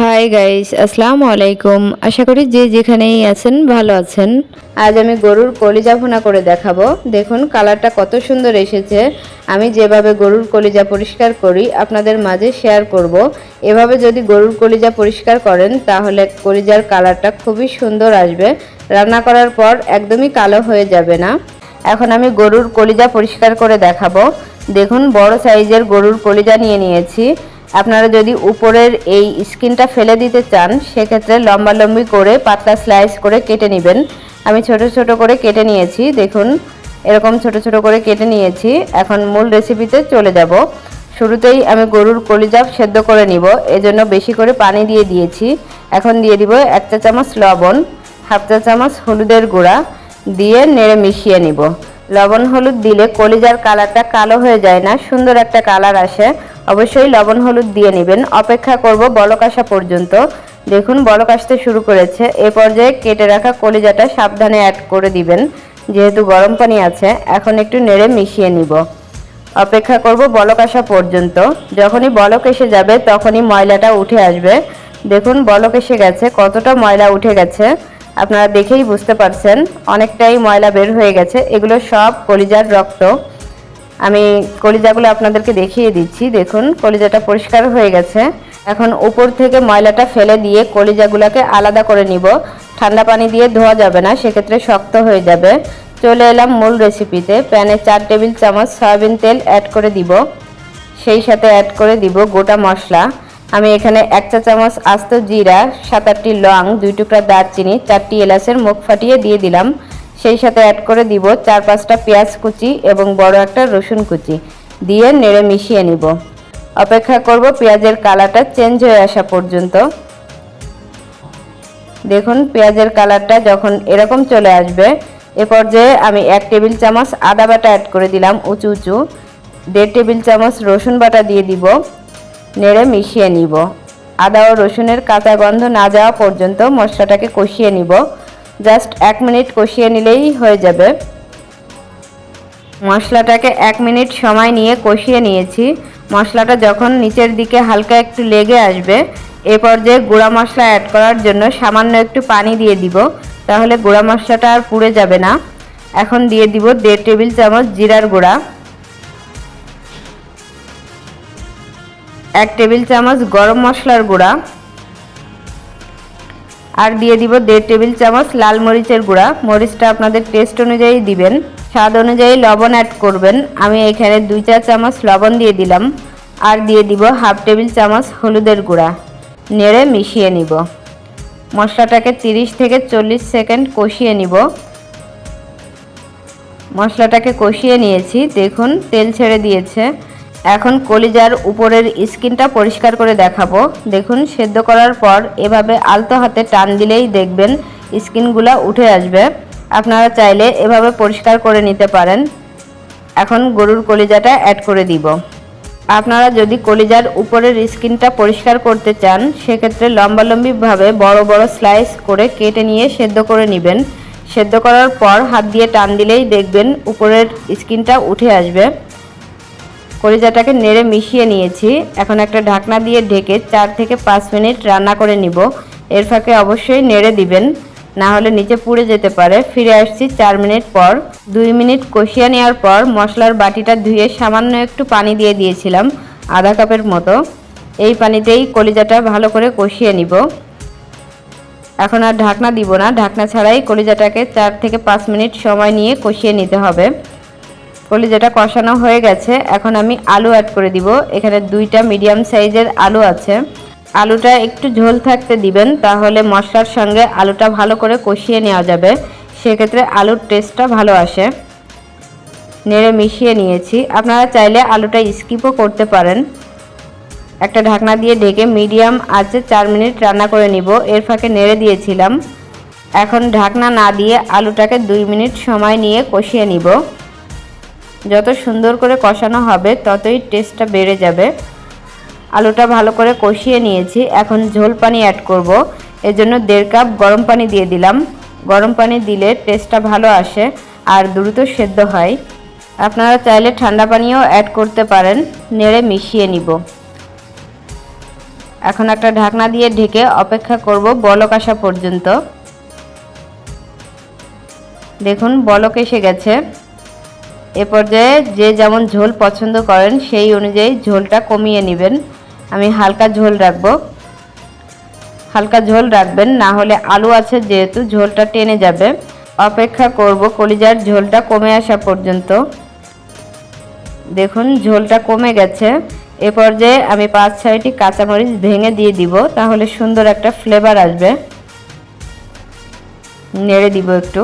Hi guys আসসালামু আলাইকুম। আশা করি যে যেখানেই আছেন, ভালো আছেন। আজ আমি গরুর কলিজা ভুনা করে দেখাবো। দেখুন, কালারটা কত সুন্দর এসেছে। আমি যেভাবে গরুর কলিজা পরিষ্কার করি, আপনাদের মাঝে শেয়ার করব। এভাবে যদি গরুর কলিজা পরিষ্কার করেন, তাহলে কলিজার কালারটা খুবই সুন্দর আসবে। রান্না করার পর একদমই কালো হয়ে যাবে না। এখন আমি গরুর কলিজা পরিষ্কার করে দেখাবো। দেখুন, বড় সাইজের গরুর কলিজা নিয়ে নিয়েছি। আপনারা যদি উপরের এই স্কিনটা ফেলে দিতে চান, সেক্ষেত্রে লম্বা লম্বি করে পাতলা স্লাইস করে কেটে নেবেন। আমি ছোট ছোট করে কেটে নিয়েছি, দেখুন, এরকম ছোট ছোট করে কেটে নিয়েছি। এখন মূল রেসিপিতে চলে যাব। শুরুতেই আমি গরুর কলিজা সেদ্ধ করে নিব, এজন্য বেশি করে পানি দিয়ে দিয়েছি। এখন দিয়ে দিব এক চা চামচ লবণ, হাফ চা চামচ হলুদের গুঁড়া, দিয়ে নেড়ে মিশিয়ে নিব। লবণ হলুদ দিলে কলিজার কালারটা কালো হয়ে যায় না, সুন্দর একটা কালার আসে। অবশ্যই লবণ হলুদ দিয়ে নেবেন। অপেক্ষা করব বলক আসা পর্যন্ত। দেখুন, বলক আসতে শুরু করেছে। এ পর্যায়ে কেটে রাখা কলিজাটা সাবধানে অ্যাড করে দিবেন। যেহেতু গরম পানি আছে, এখন একটু নেড়ে মিশিয়ে নিব। অপেক্ষা করব বলক আসা পর্যন্ত। যখনই বলক এসে যাবে, তখনই ময়লাটা উঠে আসবে। দেখুন, বলক এসে গেছে। কতটা ময়লা উঠে গেছে? আপনারা দেখেই বুঝতে পারছেন। অনেকটাই ময়লা বের হয়ে গেছে। এগুলো সব কলিজার রক্ত। আমি কলিজাগুলো আপনাদেরকে দেখিয়ে দিচ্ছি। দেখুন, কলিজাটা পরিষ্কার হয়ে গেছে। এখন উপর থেকে ময়লাটা ফেলে দিয়ে কলিজাগুলোকে আলাদা করে নিব। ঠান্ডা পানি দিয়ে ধোয়া যাবে না, সেক্ষেত্রে শক্ত হয়ে যাবে। চলে এলাম মূল রেসিপিতে। প্যানে চার টেবিল চামচ সয়াবিন তেল অ্যাড করে দিব। সেই সাথে অ্যাড করে দিব গোটা মশলা। আমি এখানে এক চা চামচ আস্ত জিরা, সাত আটটি লং, দুই টুকরা দারচিনি, চারটি এলাচের মুখ ফাটিয়ে দিয়ে দিলাম। সেই সাথে অ্যাড করে দিব চার পাঁচটা পেঁয়াজ কুচি এবং বড় একটা রসুন কুচি। দিয়ে নেড়ে মিশিয়ে নিব। অপেক্ষা করব পেঁয়াজের কালারটা চেঞ্জ হয়ে আসা পর্যন্ত। দেখুন, পেঁয়াজের কালারটা যখন এরকম চলে আসবে, এ পর্যায়ে আমি এক টেবিল চামচ আদা বাটা অ্যাড করে দিলাম উঁচু উঁচু। দেড় টেবিল চামচ রসুন বাটা দিয়ে দিব। নেড়ে মিশিয়ে নিব। আদা ও রসুনের কাঁচা গন্ধ না যাওয়া পর্যন্ত মশলাটাকে কষিয়ে নিব। জাস্ট এক মিনিট কষিয়ে নিলেই হয়ে যাবে। মশলাটাকে এক মিনিট সময় নিয়ে কষিয়ে নিয়েছি। মশলাটা যখন নিচের দিকে হালকা একটু লেগে আসবে, এ পর্যায়ে গুঁড়া মশলা অ্যাড করার জন্য সামান্য একটু পানি দিয়ে দিব, তাহলে গুঁড়া মশলাটা আর পুড়ে যাবে না। এখন দিয়ে দিব দেড় টেবিল চামচ জিরার গুঁড়া। এক টেবিল চামচ গরম মশলার গুঁড়া। আর দিয়ে দিব দেড় টেবিল চামচ লাল মরিচের গুঁড়া। মরিচটা আপনাদের টেস্ট অনুযায়ী দিবেন। স্বাদ অনুযায়ী লবণ অ্যাড করবেন। আমি এখানে দুই চা চামচ লবণ দিয়ে দিলাম। আর দিয়ে দিব হাফ টেবিল চামচ হলুদের গুঁড়া। নেড়ে মিশিয়ে নিব। মশলাটাকে 30 থেকে চল্লিশ সেকেন্ড কষিয়ে নিব। মশলাটাকে কষিয়ে নিয়েছি। দেখুন, তেল ছেড়ে দিয়েছে। এখন কলিজার উপরের স্কিনটা পরিষ্কার করে দেখাবো। দেখুন, সেদ্ধ করার পর এভাবে আলতো হাতে টান দিলেই দেখবেন স্কিনগুলো উঠে আসবে। আপনারা চাইলে এভাবে পরিষ্কার করে নিতে পারেন। এখন গরুর কলিজাটা অ্যাড করে দিব। আপনারা যদি কলিজার উপরের স্কিনটা পরিষ্কার করতে চান, সেক্ষেত্রে লম্বালম্বিভাবে বড় বড় স্লাইস করে কেটে নিয়ে সেদ্ধ করে নেবেন। সেদ্ধ করার পর হাত দিয়ে টান দিলেই দেখবেন উপরের স্কিনটা উঠে আসবে। কলিজাটাকে নেড়ে মিশিয়ে নিয়েছি। এখন একটা ঢাকনা দিয়ে ঢেকে চার থেকে পাঁচ মিনিট রান্না করে নিব। এর ফাঁকে অবশ্যই নেড়ে দিবেন, না হলে নিচে পুড়ে যেতে পারে। ফিরে আসছি চার মিনিট পর। দুই মিনিট কষিয়ে নেওয়ার পর মশলার বাটিটা ধুয়ে সামান্য একটু পানি দিয়ে দিয়েছিলাম, আধা কাপের মতো। এই পানিতেই কলিজাটা ভালো করে কষিয়ে নিব। এখন আর ঢাকনা দিব না। ঢাকনা ছাড়াই কলিজাটাকে চার থেকে পাঁচ মিনিট সময় নিয়ে কষিয়ে নিতে হবে। কলিজাটা কষানো হয়ে গেছে, এখন আমি আলু অ্যাড করে দিব। এখানে দুইটা মিডিয়াম সাইজের আলু আছে। আলুটা একটু ঝোল থাকতে দিবেন, তাহলে মশলার সঙ্গে আলুটা ভালো করে কষিয়ে নেওয়া যাবে। সেক্ষেত্রে আলুর টেস্টটা ভালো আসে। নেড়ে মিশিয়ে নিয়েছি। আপনারা চাইলে আলুটা স্কিপও করতে পারেন। একটা ঢাকনা দিয়ে ঢেকে মিডিয়াম আঁচে চার মিনিট রান্না করে নিব। এর ফাঁকে নেড়ে দিয়েছিলাম। এখন ঢাকনা না দিয়ে আলুটাকে দুই মিনিট সময় নিয়ে কষিয়ে নিব। যত সুন্দর করে কষানো হবে, ততই টেস্টটা বেড়ে যাবে। আলুটা ভালো করে কষিয়ে নিয়েছি। এখন ঝোল পানি অ্যাড করব। এজন্য দেড় কাপ গরম পানি দিয়ে দিলাম। গরম পানি দিলে টেস্টটা ভালো আসে আর দ্রুত সেদ্ধ হয়। আপনারা চাইলে ঠান্ডা পানিও অ্যাড করতে পারেন। নেড়ে মিশিয়ে নিব। এখন একটা ঢাকনা দিয়ে ঢেকে অপেক্ষা করব বলক আসা পর্যন্ত। দেখুন, বলক এসে গেছে। এ পর্যায়ে যে যেমন ঝোল পছন্দ করেন, সেই অনুযায়ী ঝোলটা কমিয়ে নেবেন। আমি হালকা ঝোল রাখব। হালকা ঝোল রাখবেন, না হলে আলু আছে যেহেতু ঝোলটা টেনে যাবে। অপেক্ষা করব কলিজার ঝোলটা কমে আসা পর্যন্ত। দেখুন, ঝোলটা কমে গেছে। এ পর্যায়ে আমি পাঁচ ছয়টি কাঁচামরিচ ভেঙে দিয়ে দিব, তাহলে সুন্দর একটা ফ্লেভার আসবে। নেড়ে দিব একটু।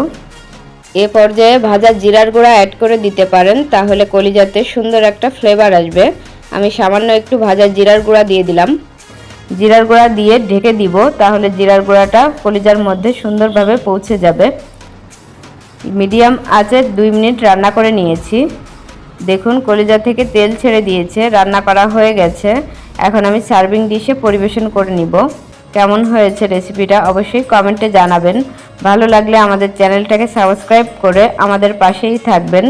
এ পর্যায়ে ভাজা জিরার গুঁড়া অ্যাড করে দিতে পারেন, তাহলে কলিজাতে সুন্দর একটা ফ্লেভার আসবে। আমি সামান্য একটু ভাজা জিরার গুঁড়া দিয়ে দিলাম। জিরার গুঁড়া দিয়ে ঢেকে দিব, তাহলে জিরার গুঁড়াটা কলিজার মধ্যে সুন্দরভাবে পৌঁছে যাবে। মিডিয়াম আঁচে দুই মিনিট রান্না করে নিয়েছি। দেখুন, কলিজা থেকে তেল ছেড়ে দিয়েছে, রান্না করা হয়ে গেছে। এখন আমি সার্ভিং ডিশে পরিবেশন করে নিব। কেমন হয়েছে রেসিপিটা অবশ্যই কমেন্টে জানাবেন। ভালো লাগলে আমাদের চ্যানেলটাকে সাবস্ক্রাইব করে আমাদের পাশেই থাকবেন।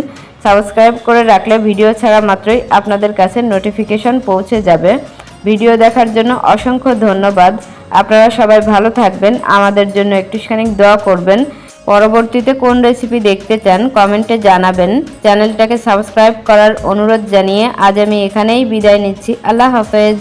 সাবস্ক্রাইব করে রাখলে ভিডিও ছাড়া মাত্রই আপনাদের কাছে নোটিফিকেশন পৌঁছে যাবে। ভিডিও দেখার জন্য অসংখ্য ধন্যবাদ। আপনারা সবাই ভালো থাকবেন। আমাদের জন্য একটুখানি দোয়া করবেন। পরবর্তীতে কোন রেসিপি দেখতে চান কমেন্টে জানাবেন। চ্যানেলটাকে সাবস্ক্রাইব করার অনুরোধ জানিয়ে আজ আমি এখানেই বিদায় নিচ্ছি। আল্লাহ হাফেজ।